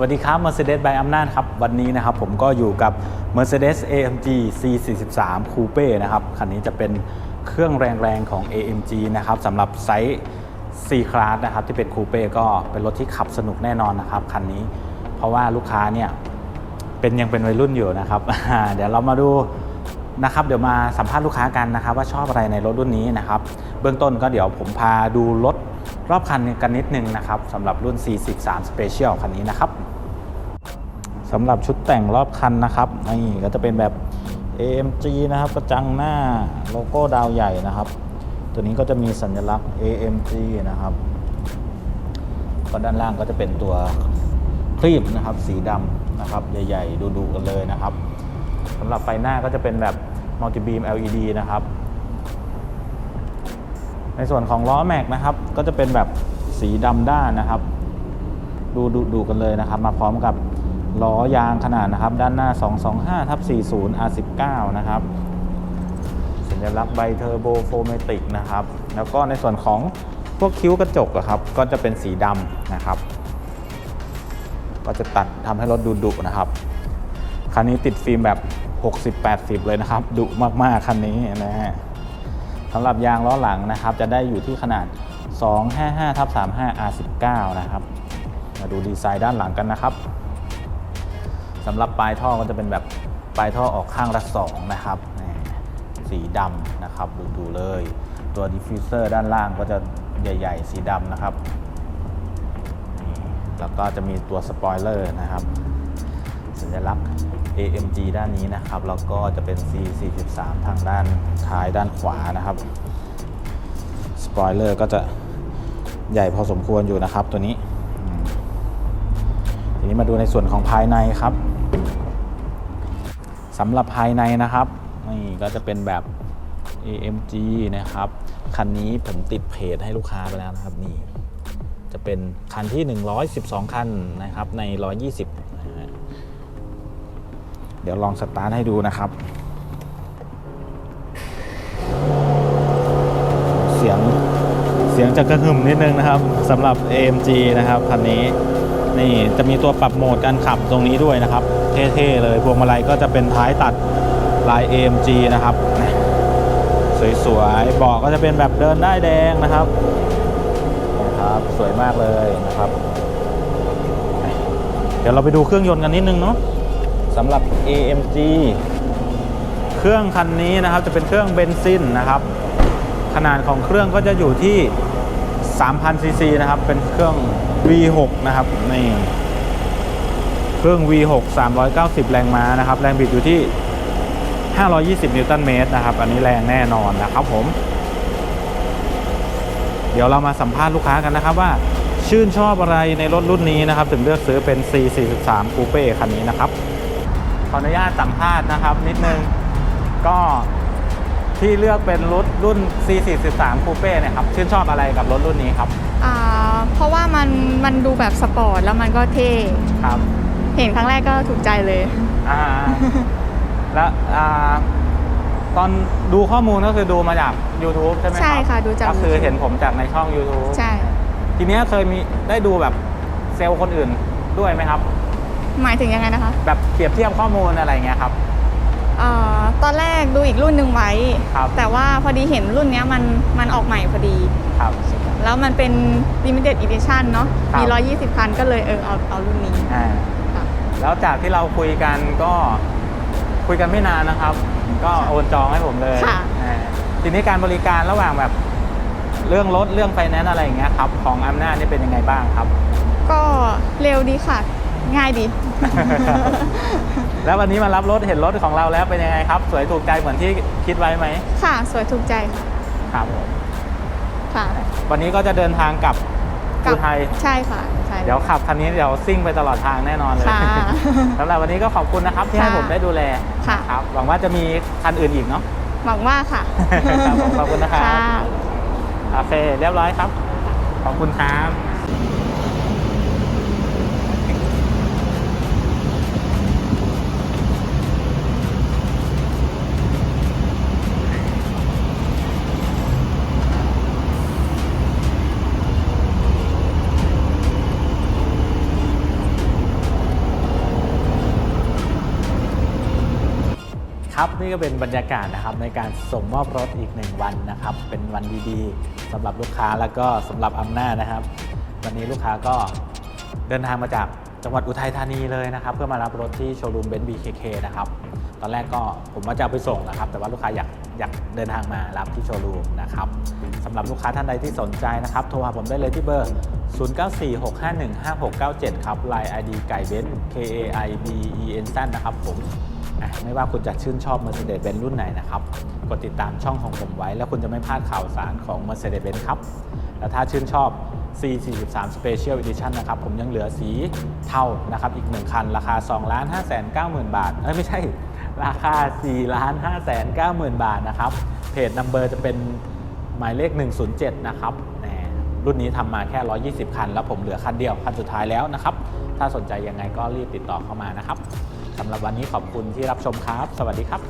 วัสดีครับ Mercedes by อำนาจครับ วันนี้นะครับผมก็อยู่กับ Mercedes AMG C43 Coupe นะครับ คันนี้จะเป็นเครื่องแรงๆของ AMG นะครับสำหรับไซส์ C Class นะครับ ที่เป็นคูเป้ก็เป็นรถที่ขับสนุกแน่นอนนะครับ คันนี้ เพราะว่าลูกค้าเนี่ยเป็นยังเป็นวัยรุ่นอยู่นะครับ เดี๋ยวเรามาดูนะครับ เดี๋ยวมาสัมภาษณ์ลูกค้ากันนะครับ ว่าชอบอะไรในรถรุ่นนี้นะครับ เบื้องต้นก็เดี๋ยวผมพาดูรถ รอบคันกันนิดนึงนะครับสำหรับรุ่น 43 Special คันนี้นะครับสำหรับชุดแต่งรอบคันนะครับนี่ก็จะเป็นแบบ AMG นะครับกระจังหน้าโลโก้ดาวใหญ่นะครับ ตัวนี้ก็จะมีสัญลักษณ์ AMG นะครับก็ด้านล่างก็จะเป็นตัวครีบนะครับสีดำนะครับใหญ่ๆดุๆกันเลยนะครับสำหรับไฟหน้าก็จะเป็นแบบมัลติบีม LED นะครับ ในส่วนของล้อแม็กนะครับ ก็จะเป็นแบบสีดำด้านนะครับ ดูดูดูกันเลยนะครับ มาพร้อมกับล้อยางขนาดนะครับ ด้านหน้า 225ทับ40 R19 นะครับ สัญลักษณ์ไบเทอร์โบโฟเมติกนะครับ แล้วก็ในส่วนของพวกคิ้วกระจกอะครับ ก็จะเป็นสีดำนะครับ ก็จะตัดทำให้รถดูดุนะครับคันนี้ติดฟิล์มแบบ 60-80 เลยนะครับ ดุมากๆ คันนี้นะฮะ สำหรับยางล้อหลังนะครับ จะได้อยู่ที่ขนาด 255ทับ35 R19 นะครับ มาดูดีไซน์ด้านหลังกันนะครับสำหรับปลายท่อก็จะเป็นแบบปลายท่อออกข้างละ2นะครับสีดำนะครับดูดูเลย ตัวดิฟฟิวเซอร์ด้านล่างก็จะใหญ่ ๆ สีดำนะครับแล้วก็จะมีตัวสปอยเลอร์นะครับ สัญลักษณ์ AMG ด้านนี้นะครับ แล้วก็จะเป็น C43 ทางด้านท้ายด้านขวานะครับสปอยเลอร์ก็จะใหญ่พอสมควรอยู่นะครับตัวนี้ ทีนี้มาดูในส่วนของภายในครับสำหรับภายในนะครับนี่ก็จะเป็นแบบ AMG นะครับ คันนี้ผมติดเพจให้ลูกค้าไปแล้วนะครับนี่ จะเป็นคันที่ 112 คันนะครับใน 120 เดี๋ยวลองสตาร์ทให้ดูนะครับ เสียงเสียงจะกระหึ่มนิดนึงนะครับสำหรับ AMG นะครับคันนี้นี่จะมีตัวปรับโหมดการขับตรงนี้ด้วยนะครับ เท่ๆเลยพวงมาลัยก็จะเป็นท้ายตัดลาย AMG นะครับสวยๆเบาะก็จะเป็นแบบเดินได้แดงนะครับนะครับสวยมากเลยนะครับ เดี๋ยวเราไปดูเครื่องยนต์กันนิดนึงเนาะ สำหรับ AMG เครื่องคันนี้นะครับจะเป็นเครื่องเบนซินนะครับ ขนาดของเครื่องก็จะอยู่ที่ 3,000 ซีซีนะครับ เป็นเครื่อง V6 นะครับนี่เครื่อง V6 390 แรงม้านะครับ แรงบิดอยู่ที่ 520 นิวตันเมตรนะครับ อันนี้แรงแน่นอนนะครับผม เดี๋ยวเรามาสัมภาษณ์ลูกค้ากันนะครับว่า ชื่นชอบอะไรในรถรุ่นนี้นะครับ ถึงเลือกซื้อเป็น C43 Coupe คันนี้นะครับ ออนุญาตสัมภาษณ์นะครับ นิดนึงก็ที่เลือกเป็นรถรุ่น C43 Coupe เนี่ยครับชื่นชอบอะไรกับรถรุ่นนี้ครับอ่าเพราะว่ามันมันดูแบบสปอร์ตแล้วมันก็เท่ครับเห็นครั้งแรกก็ถูกใจเลยอ่าแล้วอ่าตอนดูข้อมูลก็คือดูมาจาก YouTube ใช่ไหมครับใช่ค่ะดูจากก็คือ YouTube เห็นผมจากในช่อง YouTube ใช่ ทีเนี้ยเคยมีได้ดูแบบเซลล์คนอื่นด้วยไหมครับ หมายถึงยังไงนะคะแบบเปรียบเทียบข้อมูลอะไรเงี้ยครับอ่าตอนแรกดูอีกรุ่นหนึ่งไว้ ครับแต่ว่าพอดีเห็นรุ่นเนี้ยมันมันออกใหม่พอดี ครับ แล้วมันเป็น limited edition เนาะครับมี120 คันก็เลยเออเอาเอารุ่นนี้อ่าค่ะ แล้วจากที่เราคุยกันก็คุยกันไม่นานนะครับ ก็โอนจองให้ผมเลยค่ะ อ่าทีนี้การบริการระหว่างแบบเรื่องรถเรื่องไฟแนนซ์อะไรอย่างเงี้ยครับของอำนาจนี่เป็นยังไงบ้างครับ ก็เร็วดีค่ะ ง่ายดี แล้ววันนี้มารับรถเห็นรถของเราแล้วเป็นยังไงครับ สวยถูกใจเหมือนที่คิดไว้ไหมค่ะ สวยถูกใจค่ะครับผมค่ะวันนี้ก็จะเดินทางกลับกลัอุบทัยใช่ค่ะใช่เดี๋ยวขับคันนี้เดี๋ยวซิ่งไปตลอดทางแน่นอนเลยค่ะ สำหรับวันนี้ก็ขอบคุณนะครับที่ให้ค่ะผมได้ดูแลค่ะครับหวังว่าจะมีคันอื่นอีกเนาะหวังว่าค่ะครับผมขอบคุณนะครับค่ะโอเคเรียบร้อยครับ ขอบคุณครับ ครับนี่ก็เป็นบรรยากาศนะครับในการส่งมอบรถอีกหนึ่งวันนะครับ เป็นวันดีๆสำหรับลูกค้าแล้วก็สำหรับอำนาจนะครับ วันนี้ลูกค้าก็เดินทางมาจากจังหวัดอุทัยธานีเลยนะครับ เพื่อมารับรถที่โชว์รูมเบนซ์บีเคนะครับ ตอนแรกก็ผมว่าจะเอาไปส่งนะครับ แต่ว่าลูกค้าอยากอยากเดินทางมารับที่โชว์รูมนะครับสำหรับลูกค้าท่านใดที่สนใจนะครับ โทรหาผมได้เลยที่เบอร์ 0946515697 ครับ Line ID ไก่เบนซ์ K A I B E N Z นะครับผม ไม่ว่าคุณจะชื่นชอบ Mercedes-Benz รุ่นไหนนะครับ กดติดตามช่องของผมไว้ แล้วคุณจะไม่พลาดข่าวสารของ Mercedes-Benz ครับ และถ้าชื่นชอบ C43 Special Edition นะครับ ผมยังเหลือสีเทานะครับ อีก 1 คัน ราคา 2 5 9 0 0 0 บาท เอ้ย ไม่ใช่ ราคา 4 5 9 0 0 0 บาทนะครับ เพจนัมเบอร์จะเป็นหมายเลข 107 นะครับรุ่นนี้ทำมาแค่ 120 คัน แล้วผมเหลือคันเดียว คันสุดท้ายแล้วนะครับ ถ้าสนใจยังไงก็รีบติดต่อเข้ามานะครับ สำหรับวันนี้ขอบคุณที่รับชมครับ สวัสดีครับ